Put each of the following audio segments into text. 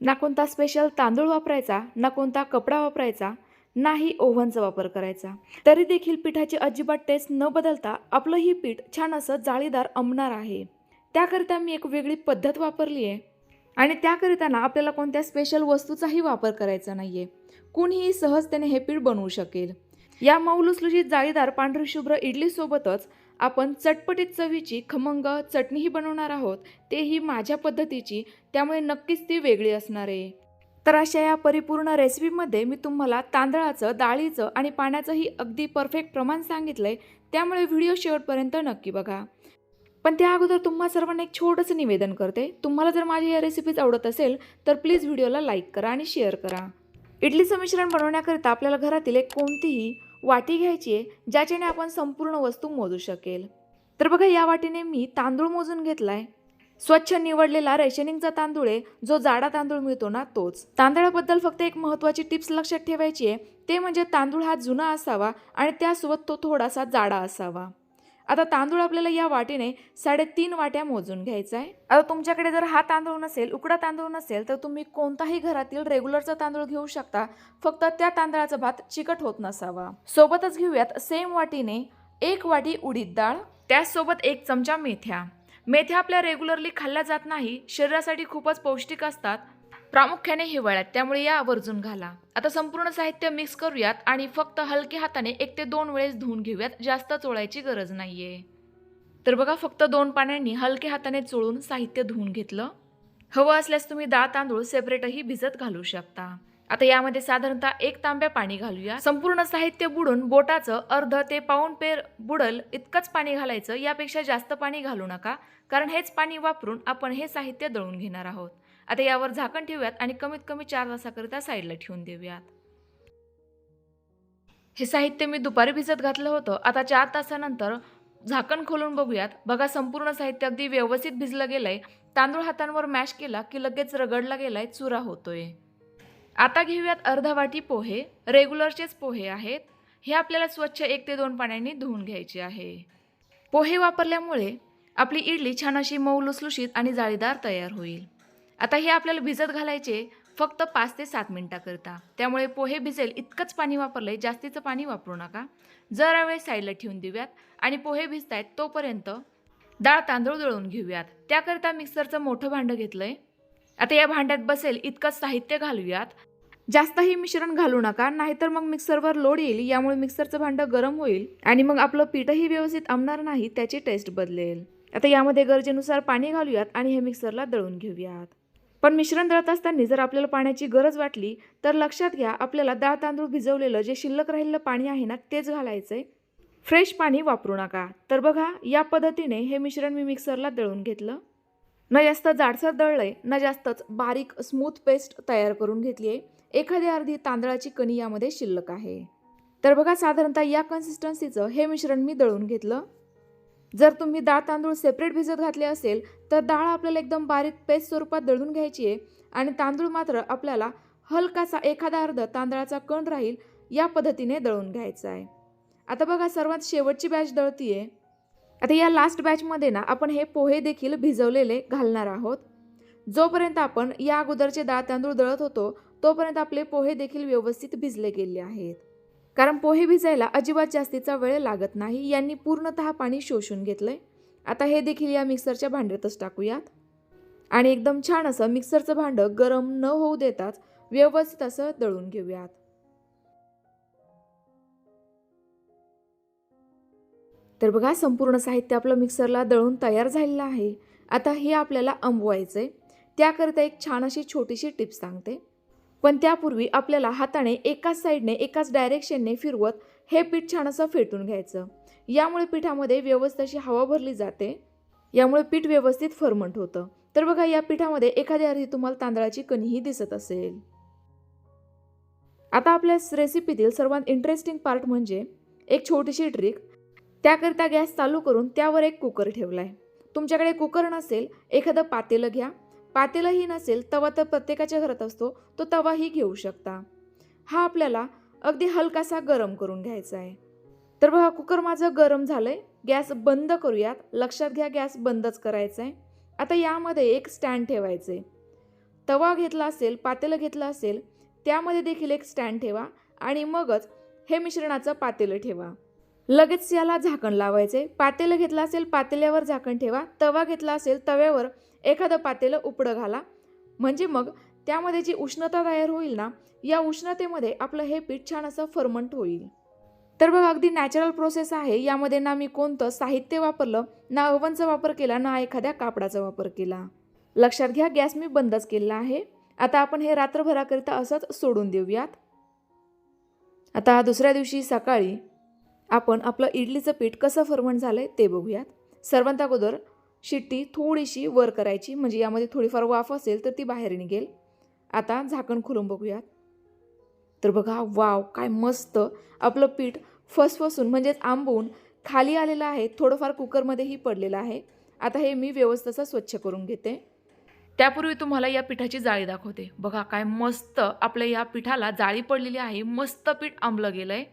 ना कोणता स्पेशल तांदूळ वापरायचा ना कोणता कपडा वापरायचा नाही ओव्हनचा वापर करायचा. तरी देखील पिठाची अजिबात टेस्ट न बदलता आपलं ही पीठ छान असं जाळीदार अंबणार आहे. त्याकरिता मी एक वेगळी पद्धत वापरली आहे. आणि त्याकरिता ना आपल्याला कोणत्या स्पेशल वस्तूचाही वापर करायचा नाही आहे कुणीही सहजतेने हे पीठ बनवू शकेल. या मऊलुसलुशीत जाळीदार पांढरी शुभ्र इडलीसोबतच आपण चटपटीत चवीची खमंग चटणीही बनवणार आहोत. तेही माझ्या पद्धतीची. त्यामुळे नक्कीच ती वेगळी असणार आहे. तर अशा या परिपूर्ण रेसिपीमध्ये मी तुम्हाला तांदळाचं डाळीचं आणि पाण्याचंही अगदी परफेक्ट प्रमाण सांगितलंय. त्यामुळे व्हिडिओ शेवटपर्यंत नक्की बघा. पण त्या अगोदर तुम्हा सर्वांना एक छोटंसं निवेदन करते. तुम्हाला जर माझी या रेसिपीज आवडत असेल तर प्लीज व्हिडिओला लाईक करा आणि शेअर करा. इडलीचं मिश्रण बनवण्याकरिता आपल्याला घरातील एक कोणतीही वाटी घ्यायची आहे ज्याच्याने आपण संपूर्ण वस्तू मोजू शकेल. तर बघा या वाटीने मी तांदूळ मोजून घेतलाय. स्वच्छ निवडलेला रेशनिंगचा तांदूळ आहे जो जाडा तांदूळ मिळतो ना तोच. तांदळाबद्दल फक्त एक महत्त्वाची टिप्स लक्षात ठेवायची आहे ते म्हणजे तांदूळ हा जुना असावा आणि त्यासोबत तो थोडासा जाडा असावा. आता तांदूळ आपल्याला या वाटीने साडेतीन वाट्या मोजून घ्यायचा आहे. आता तुमच्याकडे जर हा तांदूळ नसेल उकडा तांदूळ नसेल तर तुम्ही कोणताही घरातील रेग्युलरचा तांदूळ घेऊ शकता. फक्त त्या तांदळाचा भात चिकट होत नसावा. सोबतच घेऊयात सेम वाटीने एक वाटी उडीद डाळ त्याचसोबत एक चमचा मेथ्या. मेथ्या आपल्या रेग्युलरली खाल्ल्या जात नाही शरीरासाठी खूपच पौष्टिक असतात. प्रामुख्याने हिवाळ्यात त्यामुळे या आवर्जून घाला. आता संपूर्ण साहित्य मिक्स करूयात आणि फक्त हलक्या हाताने एक ते दोन वेळेस धुवून घेऊयात जास्त चोळायची गरज नाहीये. तर बघा फक्त दोन पाण्याने हलक्या हाताने चोळून साहित्य धुवून घेतलं. हवं असल्यास तुम्ही डाळ तांदूळ सेपरेटही भिजत घालू शकता. आता यामध्ये साधारणतः एक तांब्या पाणी घालूया. संपूर्ण साहित्य बुडून बोटाचं अर्ध ते पाऊण पेर बुडल इतकंच पाणी घालायचं यापेक्षा जास्त पाणी घालू नका कारण हेच पाणी वापरून आपण हे साहित्य दळून घेणार आहोत. आता यावर झाकण ठेवूयात आणि कमीत कमी चार तासाकरिता साईडला ठेवून देऊयात. हे साहित्य मी दुपारी भिजत घातलं होतं. आता चार तासानंतर झाकण खोलून बघूयात. बघा संपूर्ण साहित्य अगदी व्यवस्थित भिजलं गेलंय. तांदूळ हातांवर मॅश केला की लगेच रगडला गेलाय चुरा होतोय. आता घेऊयात अर्धा वाटी पोहे. रेग्युलरचेच पोहे आहेत. हे आपल्याला स्वच्छ एक ते दोन पाण्याने धुवून घ्यायचे आहे. पोहे वापरल्यामुळे आपली इडली छान अशी मऊ लुसलुशीत आणि जाळीदार तयार होईल. आता हे आपल्याला भिजत घालायचे फक्त पाच ते सात मिनटाकरता. त्यामुळे पोहे भिजेल इतकंच पाणी वापरलं आहे जास्तीचं पाणी वापरू नका. जरा वेळ साईडला ठेवून देऊयात आणि पोहे भिजतायत तोपर्यंत डाळ तांदूळ दळून घेऊयात. त्याकरता मिक्सरचं मोठं भांडं घेतलं आहे आता या भांड्यात बसेल इतकंच साहित्य घालूयात. जास्तही मिश्रण घालू नका नाहीतर मग मिक्सरवर लोड येईल यामुळे मिक्सरचं भांडं गरम होईल आणि मग आपलं पीठही व्यवस्थित आमणार नाही त्याची टेस्ट बदलेल. आता यामध्ये गरजेनुसार पाणी घालूयात आणि हे मिक्सरला दळून घेऊयात. पण मिश्रण दळत असताना जर आपल्याला पाण्याची गरज वाटली तर लक्षात घ्या आपल्याला डाळ तांदूळ भिजवलेलं जे शिल्लक राहिलेलं पाणी आहे ना तेच घालायचं आहे फ्रेश पाणी वापरू नका. तर बघा या पद्धतीने हे मिश्रण मी मिक्सरला दळून घेतलं. न जास्त जाडसर दळलंय न जास्तच बारीक स्मूथ पेस्ट तयार करून घेतली आहे एखादी अर्धी तांदळाची कणी यामध्ये शिल्लक आहे. तर बघा साधारणतः या कन्सिस्टन्सीचं हे मिश्रण मी दळून घेतलं. जर तुम्ही डाळ तांदूळ सेपरेट भिजत घातले असेल तर डाळ आपल्याला एकदम बारीक पेस्ट स्वरूपात दळून घ्यायची आहे आणि तांदूळ मात्र आपल्याला हलकासा एखादा अर्ध तांदळाचा कण राहील या पद्धतीने दळून घ्यायचा आहे. आता बघा सर्वात शेवटची बॅच दळतीये. आता या लास्ट बॅचमध्ये ना आपण हे पोहे देखील भिजवलेले घालणार आहोत. जोपर्यंत आपण या अगोदरचे डाळ तांदूळ दळत होतो तोपर्यंत आपले पोहे देखील व्यवस्थित भिजले गेले आहेत. कारण पोहे भिजायला अजिबात जास्तीचा वेळ लागत नाही. यांनी पूर्णतः पाणी शोषून घेतलं आहे आता हे देखील या मिक्सरच्या भांड्यातच टाकूयात. आणि एकदम छान असं मिक्सरचं भांडं गरम न होऊ देताच व्यवस्थित असं दळून घेऊयात. तर बघा संपूर्ण साहित्य आपलं मिक्सरला दळून तयार झालेलं आहे. आता हे आपल्याला आंबवायचं आहे त्याकरिता एक छान अशी छोटीशी टिप्स सांगते. पण त्यापूर्वी आपल्याला हाताने एकाच साईडने एकाच डायरेक्शनने फिरवत हे पीठ छान असं फेटून घ्यायचं. यामुळे पिठामध्ये व्यवस्थित अशी हवा भरली जाते. यामुळे पीठ व्यवस्थित फर्मंट होतं. तर बघा या पिठामध्ये एखाद्या अर्धी तुम्हाला तांदळाची कणीही दिसत असेल. आता आपल्या रेसिपीतील सर्वात इंटरेस्टिंग पार्ट म्हणजे एक छोटीशी ट्रिक त्याकरिता गॅस चालू करून त्यावर एक कुकर ठेवला आहे तुमच्याकडे कुकर नसेल एखादं पातेलं घ्या. पातेलंही नसेल तवा तर प्रत्येकाच्या घरात असतो तो तवाही घेऊ शकता. हा आपल्याला अगदी हलकासा गरम करून घ्यायचा आहे. तर बघा कुकर माझं गरम झालं आहे गॅस बंद करूयात. लक्षात घ्या गॅस बंदच करायचा आहे. आता यामध्ये एक स्टँड ठेवायचं. आहे तवा घेतला असेल पातेलं घेतलं असेल त्यामध्ये देखील एक स्टँड ठेवा आणि मगच हे मिश्रणाचं पातेलं ठेवा. लगेच याला झाकण लावायचे. पातेलं घेतलं असेल पातेल्यावर झाकण ठेवा. तवा घेतला असेल तव्यावर एखादं पातेलं उपडं घाला. म्हणजे मग त्यामध्ये जी उष्णता तयार होईल ना या उष्णतेमध्ये आपलं हे पीठ छान असं फर्मंट होईल. तर बघा अगदी नॅचरल प्रोसेस आहे. यामध्ये ना मी कोणतं साहित्य वापरलं ना ओव्हनचा वापर केला ना एखाद्या कापडाचा वापर केला. लक्षात घ्या गॅस मी बंदच केलेला आहे. आता आपण हे रात्रभराकरिता असंच सोडून देऊयात. आता दुसऱ्या दिवशी सकाळी आपण आपलं इडलीचं पीठ कसं फर्मंट झालं आहे ते बघूयात. सर्वांत अगोदर शिट्टी थोडीशी वर करायची म्हणजे यामध्ये थोडीफार वाफ असेल तर ती बाहेर निघेल. आता झाकण खोलून बघूयात. तर बघा वाव काय मस्त. आपलं पीठ फसफसून म्हणजेच आंबवून खाली आलेलं आहे. थोडंफार कुकरमध्येही पडलेलं आहे. आता हे मी व्यवस्थित स्वच्छ करून घेते. त्यापूर्वी तुम्हाला या पिठाची जाळी दाखवते. बघा काय मस्त आपल्या या पिठाला जाळी पडलेली आहे. मस्त पीठ आंबलं गेलं आहे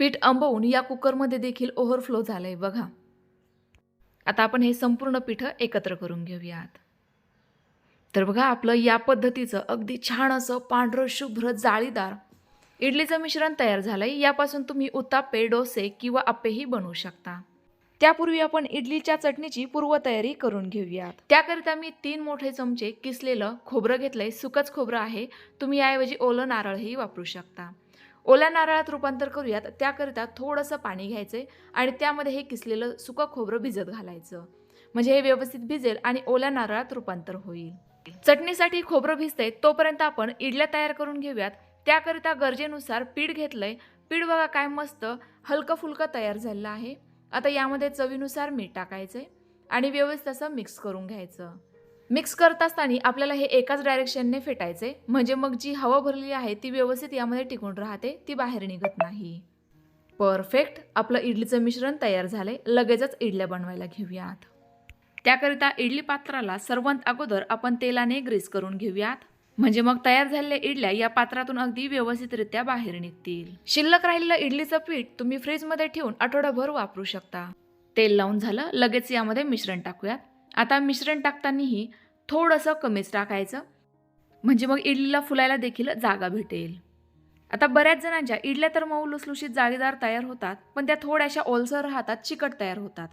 पीठ आंबवून या कुकरमध्ये देखील ओव्हरफ्लो झालं आहे बघा. आता आपण हे संपूर्ण पीठं एकत्र करून घेऊयात. तर बघा आपलं या पद्धतीचं अगदी छान असं पांढरं शुभ्र जाळीदार इडलीचं मिश्रण तयार झालं आहे यापासून तुम्ही उत्तापे डोसे किंवा आप्पेही बनवू शकता. त्यापूर्वी आपण इडलीच्या चटणीची पूर्वतयारी करून घेऊयात. त्याकरिता मी तीन मोठे चमचे किसलेलं खोबरं घेतलंय. सुकच खोबरं आहे. तुम्ही याऐवजी ओलं नारळही वापरू शकता. ओल्या नारळात रूपांतर करूयात. त्याकरिता थोडंसं पाणी घ्यायचं आणि त्यामध्ये हे किसलेलं सुकं खोबरं भिजत घालायचं. म्हणजे हे व्यवस्थित भिजेल आणि ओल्या नारळात रूपांतर होईल. चटणीसाठी खोबरं भिजतंय तोपर्यंत आपण इडल्या तयार करून घेऊयात. त्याकरिता गरजेनुसार पीठ घेतलंय. पीठ बघा काय मस्त हलकं फुलकं तयार झालेलं आहे. आता यामध्ये चवीनुसार मीठ टाकायचंय आणि व्यवस्थित असं मिक्स करून घ्यायचं. मिक्स करत असताना आपल्याला हे एकाच डायरेक्शनने फेटायचे. म्हणजे मग जी हवा भरलेली आहे ती व्यवस्थित यामध्ये टिकून राहते ती बाहेर निघत नाही. परफेक्ट. आपलं इडलीचं मिश्रण तयार झाले लगेचच इडल्या बनवायला घेऊयात. त्याकरिता इडली पात्राला सर्वात अगोदर आपण तेलाने ग्रीस करून घेऊयात. म्हणजे मग तयार झालेल्या इडल्या या पात्रातून अगदी व्यवस्थितरित्या बाहेर निघतील. शिल्लक राहिलेलं इडलीचं पीठ तुम्ही फ्रीजमध्ये ठेवून आठवडाभर वापरू शकता. तेल लावून झालं लगेच यामध्ये मिश्रण टाकूयात. आता मिश्रण टाकतानाही थोडंसं कमीच टाकायचं. म्हणजे मग इडलीला फुलायला देखील जागा भेटेल. आता बऱ्याच जणांच्या इडल्या तर मऊ लुसलुशीत जाळीदार तयार होतात पण त्या थोड्याशा ओलसर राहतात चिकट तयार होतात.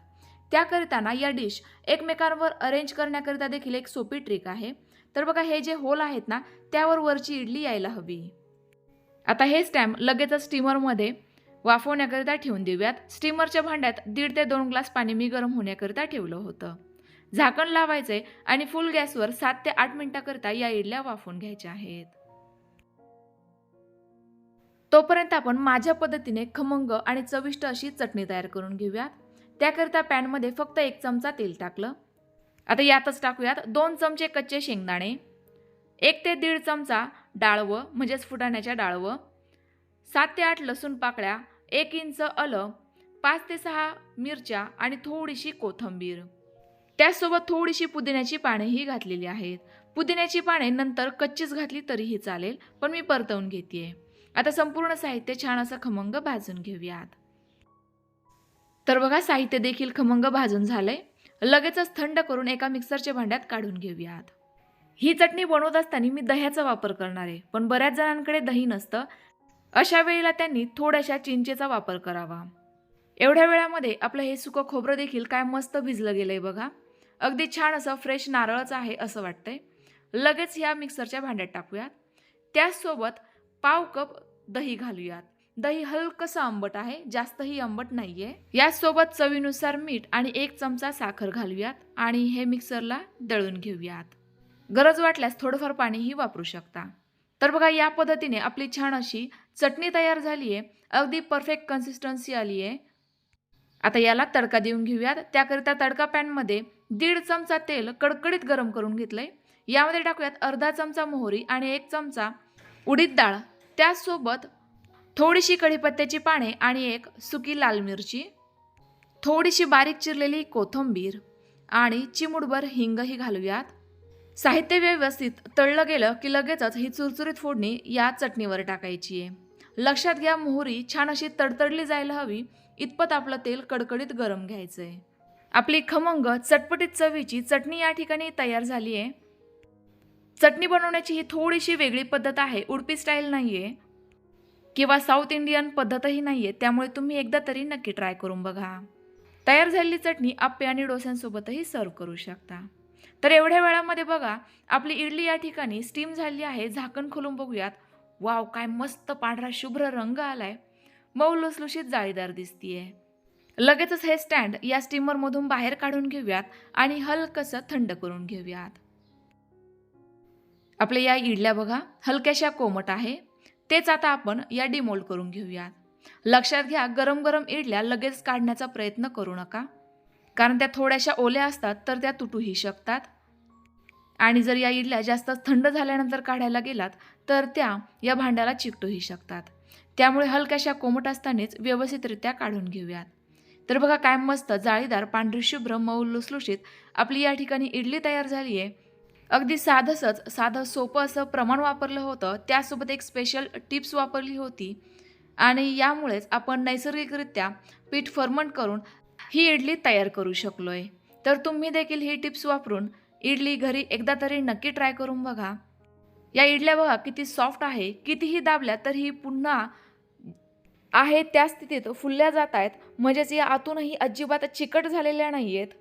त्याकरिताना या डिश एकमेकांवर अरेंज करण्याकरिता देखील एक सोपी ट्रिक आहे. तर बघा हे जे होल आहेत ना त्यावर वरची इडली यायला हवी. आता हे स्टॅम्प लगेचच स्टीमरमध्ये वाफवण्याकरिता ठेवून देऊयात. स्टीमरच्या भांड्यात दीड ते दोन ग्लास पाणी मी गरम होण्याकरिता ठेवलं होतं. झाकण लावायचे आणि फुल गॅसवर सात ते आठ मिनिटाकरता या इडल्या वाफवून घ्यायच्या आहेत. तोपर्यंत आपण माझ्या पद्धतीने खमंग आणि चविष्ट अशी चटणी तयार करून घेऊयात. त्याकरिता पॅनमध्ये फक्त एक चमचा तेल टाकलं. आता यातच टाकूयात दोन चमचे कच्चे शेंगदाणे एक ते दीड चमचा डाळवं म्हणजेच फुटाण्याच्या डाळवं सात ते आठ लसूण पाकळ्या एक इंच आलं पाच ते सहा मिरच्या आणि थोडीशी कोथंबीर. त्याचसोबत थोडीशी पुदिन्याची पानेही घातलेली आहेत. पुदिन्याची पाने नंतर कच्चीच घातली तरीही चालेल पण मी परतवून घेते आता संपूर्ण साहित्य छान असं खमंग भाजून घेऊयात. तर बघा साहित्य देखील खमंग भाजून झालंय. लगेचच थंड करून एका मिक्सरच्या भांड्यात काढून घेऊयात. ही चटणी बनवत असताना मी दह्याचा वापर करणार आहे पण बऱ्याच जणांकडे दही नसतं. अशा वेळेला त्यांनी थोड्याशा चिंचेचा वापर करावा. एवढ्या वेळामध्ये आपलं हे सुकं खोबरं देखील काय मस्त भिजलं गेलंय बघा. अगदी छान असं फ्रेश नारळच आहे असं वाटतंय. लगेच ह्या मिक्सरच्या भांड्यात टाकूयात. त्याचसोबत पाव कप दही घालूयात. दही हलकंसं आंबट आहे जास्तही आंबट नाही आहे याचसोबत चवीनुसार मीठ आणि एक चमचा साखर घालूयात आणि हे मिक्सरला दळून घेऊयात. गरज वाटल्यास थोडंफार पाणीही वापरू शकता. तर बघा या पद्धतीने आपली छान अशी चटणी तयार झाली आहे अगदी परफेक्ट कन्सिस्टन्सी आली आहे आता याला तडका देऊन घेऊयात. त्याकरिता तडका पॅनमध्ये दीड चमचा तेल कडकडीत गरम करून घेतलं आहे यामध्ये टाकूयात अर्धा चमचा मोहरी आणि एक चमचा उडीद डाळ. त्याचसोबत थोडीशी कढीपत्त्याची पाने आणि एक सुकी लाल मिरची थोडीशी बारीक चिरलेली कोथिंबीर आणि चिमुडभर हिंगही घालूयात. साहित्य व्यवस्थित तळलं गेलं की लगेचच ही चुरचुरीत फोडणी या चटणीवर टाकायची आहे. लक्षात घ्या मोहरी छान अशी तडतडली जायला हवी इतपत आपलं तेल कडकडीत गरम घ्यायचं आहे आपली खमंग चटपटीत चवीची चटणी या ठिकाणी तयार झाली आहे. चटणी बनवण्याची ही थोडीशी वेगळी पद्धत आहे उडपी स्टाईल नाही आहे किंवा साऊथ इंडियन पद्धतही नाही आहे त्यामुळे तुम्ही एकदा तरी नक्की ट्राय करून बघा. तयार झालेली चटणी आप्पे आणि डोस्यांसोबतही सर्व करू शकता. तर एवढ्या वेळामध्ये बघा आपली इडली या ठिकाणी स्टीम झाली आहे झाकण खोलून बघूयात. वाव काय मस्त पांढरा शुभ्र रंग आलाय. मऊ लुसलुशीत जाळीदार दिसतीये. लगेचच हे स्टँड या स्टीमरमधून बाहेर काढून घेऊयात आणि हलकसं थंड करून घेऊयात. आपल्या या इडल्या बघा हलक्याशा कोमट आहे. तेच आता आपण या डिमोल्ड करून घेऊयात. लक्षात घ्या गरम गरम इडल्या लगेच काढण्याचा प्रयत्न करू नका. कारण त्या थोड्याशा ओल्या असतात तर त्या तुटूही शकतात. आणि जर या इडल्या जास्त थंड झाल्यानंतर काढायला गेलात तर त्या या भांड्याला चिकटूही शकतात. त्यामुळे हलक्याशा कोमट असतानाच व्यवस्थितरित्या काढून घेऊयात. तर बघा काय मस्त जाळीदार पांढरी शुभ्र मऊ लुसलुशीत आपली या ठिकाणी इडली तयार झाली आहे. अगदी साधसंच साधं सोपं असं प्रमाण वापरलं होतं. त्यासोबत एक स्पेशल टिप्स वापरली होती. आणि यामुळेच आपण नैसर्गिकरित्या पीठ फर्मंट करून ही इडली तयार करू शकलो आहे तर तुम्ही देखील ही टिप्स वापरून इडली घरी एकदा तरी नक्की ट्राय करून बघा. या इडल्या बघा किती सॉफ्ट आहे कितीही दाबल्या तर ही पुन्हा आहे त्या स्थितीत फुलल्या जात आहेत. म्हणजेच या आतूनही अजिबात चिकट झालेल्या नाही आहेत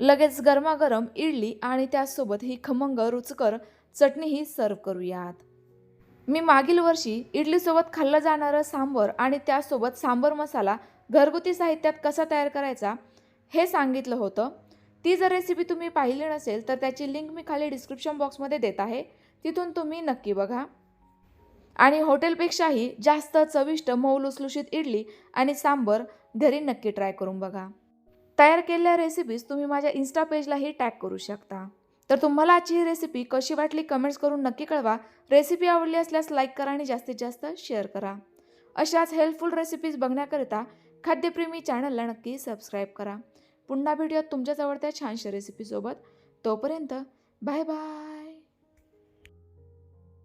लगेच गरमागरम इडली आणि त्यासोबत ही खमंग रुचकर चटणीही सर्व करूयात. मी मागील वर्षी इडलीसोबत खाल्लं जाणारं सांबर आणि त्यासोबत सांबर मसाला घरगुती साहित्यात कसा तयार करायचा हे सांगितलं होतं. ती जर रेसिपी तुम्ही पाहिली नसेल तर त्याची लिंक मी खाली डिस्क्रिप्शन बॉक्समध्ये देत आहे. तिथून तुम्ही नक्की बघा. आणि हॉटेलपेक्षाही जास्त चविष्ट मऊ लुसलुशीत इडली आणि सांबर घरी नक्की ट्राय करून बघा. तयार केलेल्या रेसिपीज तुम्ही माझ्या इन्स्टा पेजलाही टॅग करू शकता. तर तुम्हाला आजची ही रेसिपी कशी वाटली कमेंट्स करून नक्की कळवा. रेसिपी आवडली असल्यास लाईक करा आणि जास्तीत जास्त शेअर करा. अशाच हेल्पफुल रेसिपीज बघण्याकरिता खाद्यप्रेमी चॅनलला नक्की सबस्क्राईब करा. पुन्हा भेटूयात तुमच्याच आवडत्या छानशा रेसिपीसोबत तोपर्यंत बाय बाय